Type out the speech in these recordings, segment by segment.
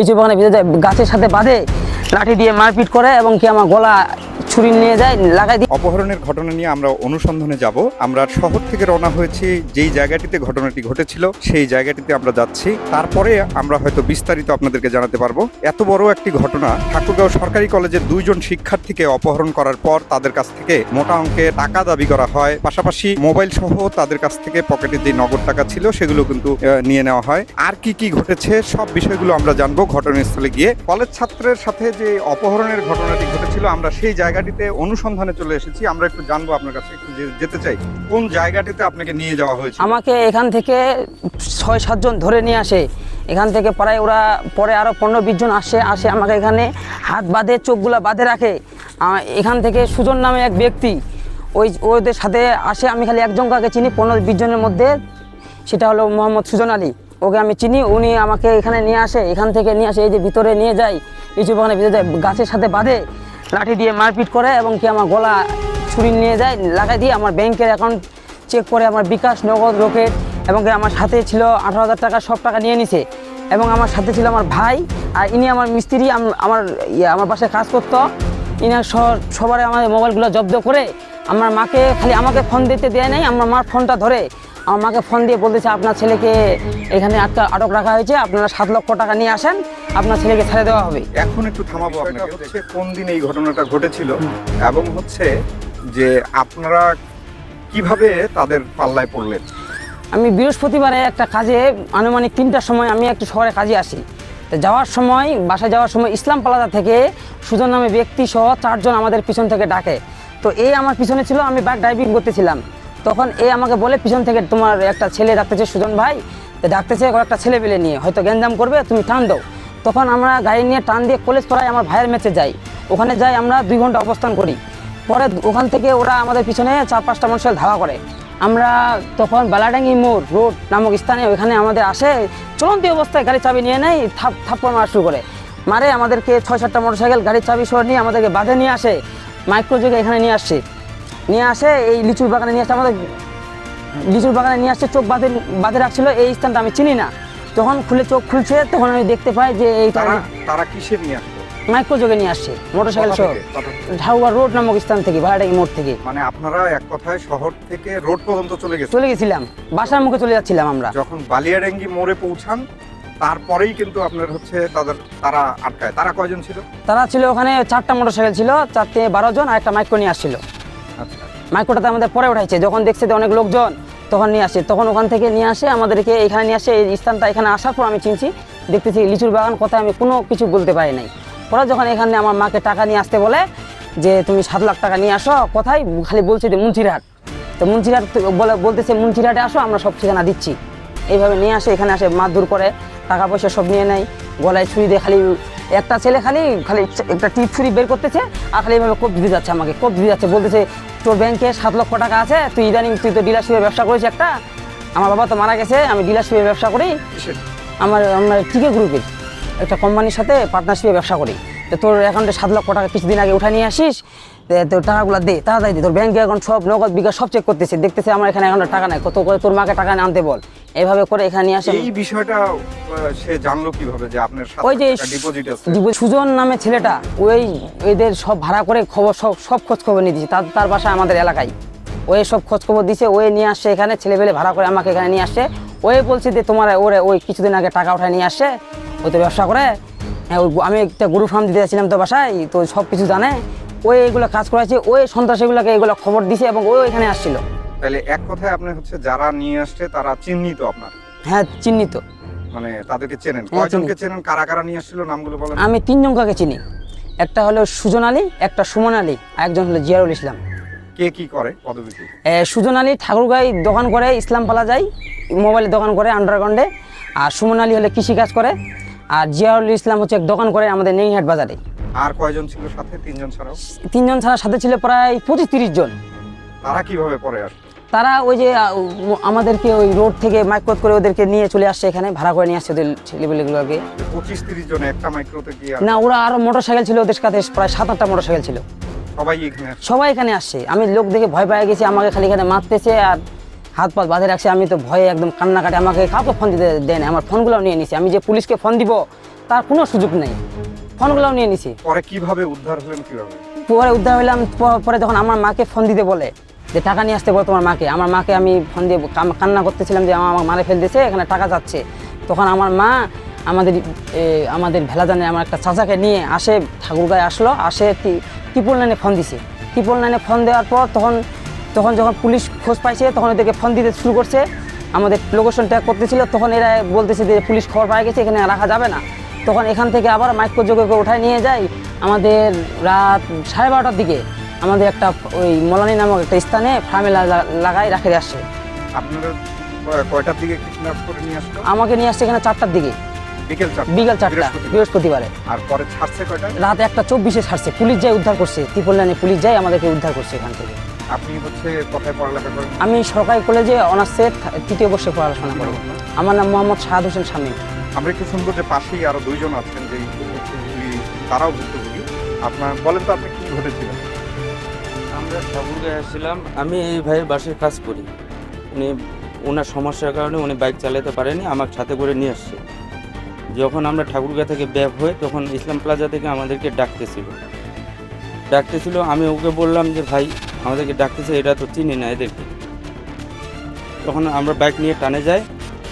লিচু বাগানে ভিতরে গাছের সাথে বাঁধে লাঠি দিয়ে মারপিট করে এবং কি আমার গলা ছুরি নিয়ে যায়, লাগাই দিয়ে অপহরণের ঘটনা নিয়ে আমরা অনুসন্ধানে যাব। আমরা শহর থেকে রওনা হয়েছি, যেই জায়গাটিতে ঘটনাটি ঘটেছিল, সেই জায়গাটিতে আমরা যাচ্ছি। তারপরে আমরা হয়তো বিস্তারিত আপনাদেরকে জানাতে পারব। এত বড় একটি ঘটনা, ঠাকুরগাঁও সরকারি কলেজের দুইজন শিক্ষার্থীকে অপহরণ করার পর তাদের কাছ থেকে মোটা অঙ্কের টাকা দাবি করা হয়। পাশাপাশি মোবাইল সহ তাদের কাছ থেকে পকেটে যে নগদ টাকা ছিল, সেগুলো কিন্তু নিয়ে নেওয়া হয়। আর কি কি ঘটেছে, সব বিষয়গুলো আমরা জানব ঘটনাস্থলে গিয়ে। কলেজ ছাত্রের সাথে যে অপহরণের ঘটনাটি ঘটেছিল, আমরা সেই জায়গাটিতে অনুসন্ধানে চলে এসেছি। আমরা একটু জানব আপনার কাছে, একটু যেতে চাই। কোন জায়গাটিতে আপনাকে নিয়ে যাওয়া হয়েছে? আমাকে এখান থেকে ছয় সাতজন ধরে নিয়ে আসে। এখান থেকে প্রায় ওরা, পরে আরও পনেরো, বিশ জন আসে আসে আমাকে এখানে হাত বাঁধে, চোখগুলা বাঁধে রাখে। এখান থেকে সুজন নামে এক ব্যক্তি। ওই ওদের সাথে আসে, আমি খালি একজন কাকে চিনি, পনেরো, বিশ জনের মধ্যে। সেটা হলো মোহাম্মদ সুজন আলী। ওকে আমি চিনি, উনি আমাকে এখানে নিয়ে আসে। এখান থেকে নিয়ে আসে, এই যে ভিতরে নিয়ে যায় লিচু বাগানের ভিতরে যায়, গাছের সাথে বাঁধে। লাঠি দিয়ে মারপিট করে এবং কি আমার গলা ছুরি নিয়ে যায় লাগাই দিয়ে আমার ব্যাংকের অ্যাকাউন্ট চেক করে আমার বিকাশ, নগদ, রকেট এবং আমার সাথে ছিল আঠারো হাজার টাকা, সব টাকা নিয়ে নিছে। এবং আমার সাথে ছিল আমার ভাই আর ইনি আমার মিস্ত্রি আমার আমার বাসায় কাজ করতো। ইনার সবার আমার মোবাইলগুলো জব্দ করে আমার মাকে খালি আমাকে ফোন দিতে দেয় নাই, আমার মার ফোনটা ধরে। আমার মাকে ফোন দিয়ে বলতেছে আপনার ছেলেকে এখানে আটকা আটক রাখা হয়েছে আপনারা সাত লক্ষ টাকা নিয়ে আসেন আপনার ছেলেকে ছেড়ে দেওয়া হবে। এখন একটু থামাবো আপনাকে। হচ্ছে কোন দিন এই ঘটনাটা ঘটেছিল এবং হচ্ছে যে আপনারা কীভাবে তাদের পাল্লায় পড়লেন? আমি বৃহস্পতিবারে একটা কাজে আনুমানিক তিনটার সময় আমি একটু শহরে কাজে আসি। তো যাওয়ার সময় বাসায় যাওয়ার সময় ইসলাম পালাদা থেকে সুজন নামে ব্যক্তি সহ চারজন আমাদের পিছন থেকে ডাকে। তো এই আমার পিছনে ছিল আমি বাইক ড্রাইভিং করতেছিলাম। তখন এ আমাকে বলে, পিছন থেকে তোমার একটা ছেলে ডাকতেছে, সুজন ভাই। ডাকতেছে একটা ছেলে পেলে নিয়ে, হয়তো গ্যাঞ্জাম করবে, তুমি টান দাও। তখন আমরা গাড়ি নিয়ে টান দিয়ে কলেজ পড়ায় আমার ভাইয়ের ম্যাচে যাই। ওখানে যাই আমরা দুই ঘণ্টা অবস্থান করি। পরে ওখান থেকে ওরা আমাদের পিছনে চার পাঁচটা মানুষের ধাওয়া করে। আমরা তখন বালাডাঙ্গি মোড় রোড নামক স্থানে ওইখানে আমাদের আসে, চলন্তি অবস্থায় গাড়ি চাবি নিয়ে নেয়, থাপ, থাপ্পড় মারা শুরু করে। মারে আমাদেরকে ছয় সাতটা মোটরসাইকেল গাড়ির চাবি সহ নিয়ে আমাদেরকে বাঁধে নিয়ে আসে মাইক্রো যুগে এখানে নিয়ে আসছে নিয়ে আসে এই লিচুর বাগানে নিয়ে আসে আমাদের লিচুর বাগানে নিয়ে আসছে চোখ বাঁধে বাঁধে রাখছিল এই স্থানটা আমি চিনি না। তখন খুলে চোখ খুলছে তখন আমি দেখতে পাই যে এই তারা তারা কিসে নিয়ে আসতো? মাইক্রো যোগে নিয়ে আসছে মোটরসাইকেল সহ? ঢাউয়া রোড নামক স্থান থেকে ভাড়াটাকি মোড় থেকে। মানে আপনারা এক কথায় শহর থেকে রোড পর্যন্ত চলে গেছেন? চলে গেছিলাম বাসার মুখে চলে যাচ্ছিলাম আমরা। যখন বালিয়াডাঙ্গি মোড়ে পৌঁছান তারপরেই কিন্তু আপনার হচ্ছে তাদের তারা আটকায়। তারা কয়জন ছিল? তারা ছিল ওখানে চারটা মোটরসাইকেল ছিল চারটে বারো জন আর একটা মাইক্রো নিয়ে আসছিল। মাইক্রোটাতে আমাদের পরে উঠাইছে যখন দেখছে যে অনেক লোকজন তখন নিয়ে আসে। তখন ওখান থেকে নিয়ে আসে, আমাদেরকে এখানে নিয়ে আসে। এই স্থানটা এখানে আসার পর আমি চিনছি, দেখতেছি লিচুর বাগান, কথায় আমি কোনো কিছু বলতে পারি নাই। পরে যখন এখানে আমার মাকে টাকা নিয়ে আসতে বলে যে, তুমি সাত লাখ টাকা নিয়ে আসো, কোথায়? খালি বলছে যে, মুন্সিরহাট। তো মুন্সিরহাট বলে, বলতেছে, মুন্সিরহাটে আসো, আমরা সব ঠিকানা দিচ্ছি। এইভাবে নিয়ে আসে, এখানে আসে মারধর করে টাকা পয়সা সব নিয়ে নেয়। গলায় ছুরি দিয়ে খালি একটা ছেলে খালি খালি একটা টিপ ছুরি বের করতেছে আর খালি এইভাবে কোপ দিতে যাচ্ছে আমাকে কোপ দিতে যাচ্ছে বলতেছে তোর ব্যাংকে সাত লক্ষ টাকা আছে তুই ইদানিং তুই তো ডিলারশিপে ব্যবসা করেছিস একটা আমার বাবা তো মারা গেছে আমি ডিলারশিপে ব্যবসা করি আমার আমার টিকে গ্রুপের একটা কোম্পানির সাথে পার্টনারশিপে ব্যবসা করি তো তোর অ্যাকাউন্টে সাত লক্ষ টাকা কিছুদিন আগে উঠা নিয়ে আসিস তোর টাকাগুলো দে তাড়াতাড়ি দে তোর ব্যাংকে অ্যাকাউন্ট সব নগদ বিকাশ সব চেক করতেছে দেখতেছে আমার এখানে অ্যাকাউন্টে টাকা নাই কত করে তোর মাকে টাকা আনতে বল। এইভাবে করে এখানে আসে এই বিষয়টা সে জানলো কীভাবে যে আপনার ওই যে ডিপোজিট আছে। সুজন নামে ছেলেটা ওই এদের সব ভাড়া করে খবর সব সব খোঁজ খবর নিয়ে দিচ্ছে তার তার বাসা আমাদের এলাকায়। ওই সব খোঁজ খবর দিছে ওই নিয়ে আসছে এখানে ছেলেবেলে ভাড়া করে আমাকে এখানে নিয়ে আসছে। ওই বলছে যে তোমার ওরে ওই কিছুদিন আগে টাকা উঠায় নিয়ে আসছে ওই তো ব্যবসা করে। হ্যাঁ, ওই আমি একটা গরু ফার্ম দিতে যাচ্ছিলাম তো বাসায় তো সব কিছু জানে। ওই এগুলো কাজ করেছে ওই সন্ত্রাসীগুলোকে এগুলো খবর দিছে এবং ওই এখানে আসছিল। তাহলে এক কথায় আপনি হচ্ছে যারা নিয়ে আসছে তারা চিহ্নিত আপনার? হ্যাঁ চিহ্নিত। মানে তাদেরকে চেনেন? হ্যাঁ, কয়জনকে চেনেন? কারা কারা নিয়ে আসছিল? নামগুলো বলেন। আমি তিনজন কাকে চিনি? একটা হলো সুজন আলী একটা সুমন আলী আর একজন হলো জিয়ারুল ইসলাম। কে কি করে? পদবী সুজন আলী ঠাকুরগাঁই দোকান করে ইসলাম পালা যায় মোবাইলের দোকান করে আন্ডারগ্রাউন্ডে আর সুমন আলী হলে কৃষিকাজ করে আর জিয়াউল ইসলাম হচ্ছে এক দোকান করে আমাদের নেইহাট বাজারে। আর কয়জন ছিল সাথে? তিনজন ছাড়াও? তিনজন ছাড়া সাথে ছিল প্রায় পঁচিশ তিরিশ জন। তারা কীভাবে পরে আসে তারা ওই যে আমাদেরকে ওই রোড থেকে মাইক্রোত করে ওদেরকে নিয়ে চলে আসছে এখানে ভাড়া করে নিয়ে আসছে ওদের ছেলেবেলেগুলোকে পঁচিশ তিরিশ জন একটা মাইক্রোতে আর না ওরা আরও মোটর সাইকেল ছিল ওদের কাছে প্রায় সাত আটটা মোটর সাইকেল ছিল। সবাই এখানে সবাই এখানে আসছে। আমি লোক দেখে ভয় পেয়ে গেছি আমাকে খালি এখানে মারতেছে আর হাত পা বাঁধে রাখছে। আমি তো ভয়ে একদম কান্নাকাটি আমাকে কাউকে ফোন দিতে দেয় না আমার ফোনগুলো নিয়ে নিছি। আমি যে পুলিশকে ফোন দিব তার কোনো সুযোগ নেই। ফোনগুলোও নিয়ে নিছি। পরে কীভাবে উদ্ধার হলেন কীভাবে? পরে উদ্ধার হইলাম প- পরে যখন আমার মাকে ফোন দিতে বলে। যে টাকা নিয়ে আসতে বলো তোমার মাকে। আমার মাকে আমি ফোন দিয়ে কান্না করতেছিলাম যে আমার মারে ফেল দিয়েছে, এখানে টাকা যাচ্ছে। তখন আমার মা আমাদের আমাদের ভেলাজানে আমার একটা চাচাকে নিয়ে আসে, ঠাকুরগাঁয়ে আসলো, আসে টিপুল লাইনে ফোন দিছে। টিপুল লাইনে ফোন দেওয়ার পর তখন তখন যখন পুলিশ খোঁজ পাইছে, তখন ওদেরকে ফোন দিতে শুরু করছে। আমাদের লোকেশন ট্যাগ করতেছিল, তখন এরা বলতেছে যে পুলিশ খবর পাই গেছে, এখানে রাখা যাবে না। তখন এখান থেকে আবার মাইক্রোযোগে উঠায় নিয়ে যাই আমাদের রাত সাড়ে বারোটার দিকে। আমাদের একটা ওই মলানি নামক একটা স্থানে ফার্মে লাগাই রাখে আসছে আপনারা কয়টার দিকে কিডন্যাপ করে নিয়ে আসলো? আমাকে নিয়ে আসছে এখানে চারটার দিকে। বিকেল চারটা বিকাল চারটা বৃহস্পতিবারে। আর পরে ছাড়ছে কয়টা? রাত একটা চব্বিশে ছাড়ছে পুলিশ যাই উদ্ধার করছে ত্রিপল লাইনে পুলিশ যাই আমাদেরকে উদ্ধার করছে এখান থেকে। আপনি হচ্ছে কোথায় পড়ালেখা করেন? আমি সরকারি কলেজে অনার্সে তৃতীয় বর্ষে পড়াশোনা করব আমার নাম মোহাম্মদ শাহাদ হোসেন শামীম। আমরা একটু শুনব যে পাশেই আরও দুইজন আছেন যে তারাও ভুক্তভোগী। আপনার বলেন তো আপনি কি ঘটেছিল? আমরা ঠাকুরগাঁয়ে আসছিলাম আমি এই ভাইয়ের বাসায় কাজ করি। উনি ওনার সমস্যার কারণে উনি বাইক চালাতে পারেনি আমার সাথে করে নিয়ে আসছে। যখন আমরা ঠাকুরগাঁ থেকে ব্যাক হয়ে তখন ইসলাম প্লাজা থেকে আমাদেরকে ডাকতেছিল। ডাকতেছিল, আমি ওকে বললাম যে, ভাই, আমাদেরকে ডাকতেছে এটা তো চিনি না এদেরকে। তখন আমরা বাইক নিয়ে টানে যাই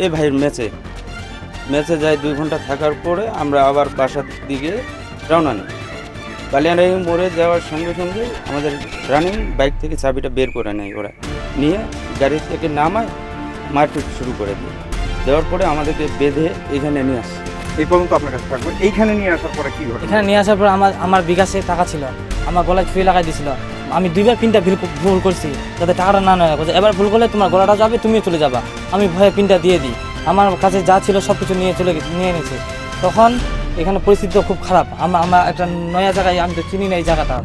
এই ভাইয়ের ম্যাচে। ম্যাচে যাই দুই ঘণ্টা থাকার পরে আমরা আবার বাসার দিকে রওনা নিই। কালিয়ানাই মোড়ে যাওয়ার সঙ্গে সঙ্গে আমাদের রানিং বাইক থেকে চাবিটা বের করে নেয় ওরা। নিয়ে গাড়ি থেকে নামায় মারপিট শুরু করে দেয়। দেওয়ার পরে আমাদেরকে বেঁধে এখানে নিয়ে আসে। এই পর্যন্ত আপনার কাছে থাকবে। এইখানে নিয়ে আসার পরে কি ঘটে এখানে নিয়ে আসার পর আমার আমার বিকাশে টাকা ছিল। আমার গলায় ছুঁয়ে লাগাই দিছিল। আমি দুইবার পিনটা ভুল ভুল করছি যাতে টাকাটা না নেয় বলছে, এবার ভুল করলে তোমার গলাটা যাবে তুমিও চলে যাবা। আমি ভয়ে পিনটা দিয়ে দিই। আমার কাছে যা ছিল সব কিছু নিয়ে চলে নিয়ে নিয়েছে তখন এখানে পরিস্থিতি খুব খারাপ। আমরা আমরা একটা নয়া জায়গায় আমি তো চিনি না এই জায়গাটা।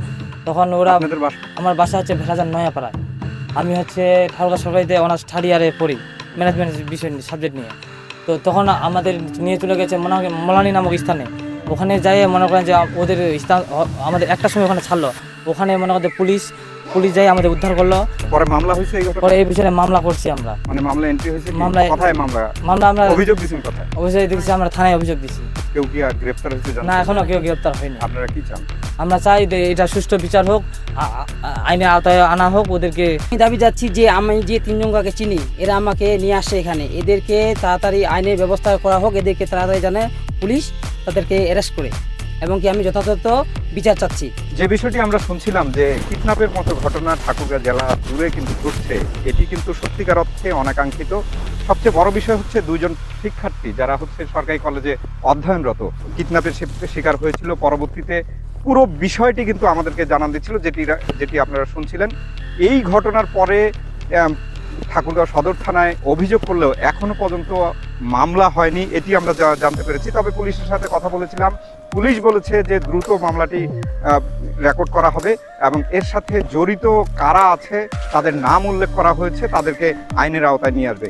তখন ওরা আপনাদের বাসা? আমার বাসা হচ্ছে ভেলাজার নয়াপাড়ায়। আমি হচ্ছে ঠাকুরগা সরকারিতে অনার্স থার্ড ইয়ারে পড়ি ম্যানেজমেন্ট বিষয় নিয়ে সাবজেক্ট নিয়ে। তো তখন আমাদের নিয়ে চলে গেছে মনে হয় মলানি নামক স্থানে। ওখানে যাই মনে করেন যে ওদের স্থান আমাদের একটা সময় ওখানে ছাড়লো। ওখানে মনে করেন পুলিশ পুলিশ যাই আমাদের উদ্ধার করল। পরে মামলা হয়েছে এই পরে এই বিষয়ে মামলা করছি আমরা। মানে মামলা এন্ট্রি হয়েছে কি? মামলায়- কোথায় মামলা? মামলা আমরা অভিযোগ দিয়েছেন কোথায়? অবশ্যই দেখছি আমরা থানায় অভিযোগ দিছি। কেউ কি আর গ্রেফতার হয়েছে জানেন? না এখনও কেউ গ্রেপ্তার হয়নি। আপনারা কি চান? আমরা চাই যে এটা সুষ্ঠু বিচার হোক আইনের আওতায় আনা হোক ওদেরকে আমি দাবি যাচ্ছি যে আমি যে তিনজনকে চিনি এরা আমাকে নিয়ে আসে এখানে। এদেরকে তাড়াতাড়ি আইনের ব্যবস্থা করা হোক এদেরকে তাড়াতাড়ি জানে পুলিশ তাদেরকে অ্যারেস্ট করে। এবং কি আমি যথাযথ বিচার চাচ্ছি। যে বিষয়টি আমরা শুনছিলাম যে কিডন্যাপের মতো ঘটনা ঠাকুরগাঁ জেলা জুড়ে কিন্তু ঘটছে, এটি কিন্তু সত্যিকার অর্থে অনাকাঙ্ক্ষিত। সবচেয়ে বড় বিষয় হচ্ছে দুজন শিক্ষার্থী যারা হচ্ছে সরকারি কলেজে অধ্যয়নরত। কিডন্যাপের শিকার হয়েছিল, পরবর্তীতে পুরো বিষয়টি কিন্তু আমাদেরকে জানান দিচ্ছিল, যেটি যেটি আপনারা শুনছিলেন। এই ঘটনার পরে ঠাকুরগাঁও সদর থানায় অভিযোগ করলেও এখনও পর্যন্ত মামলা হয়নি, এটি আমরা জানতে পেরেছি। তবে পুলিশের সাথে কথা বলেছিলাম পুলিশ বলেছে যে দ্রুত মামলাটি রেকর্ড করা হবে এবং এর সাথে জড়িত কারা আছে, তাদের নাম উল্লেখ করা হয়েছে, তাদেরকে আইনের আওতায় নিয়ে আসবে।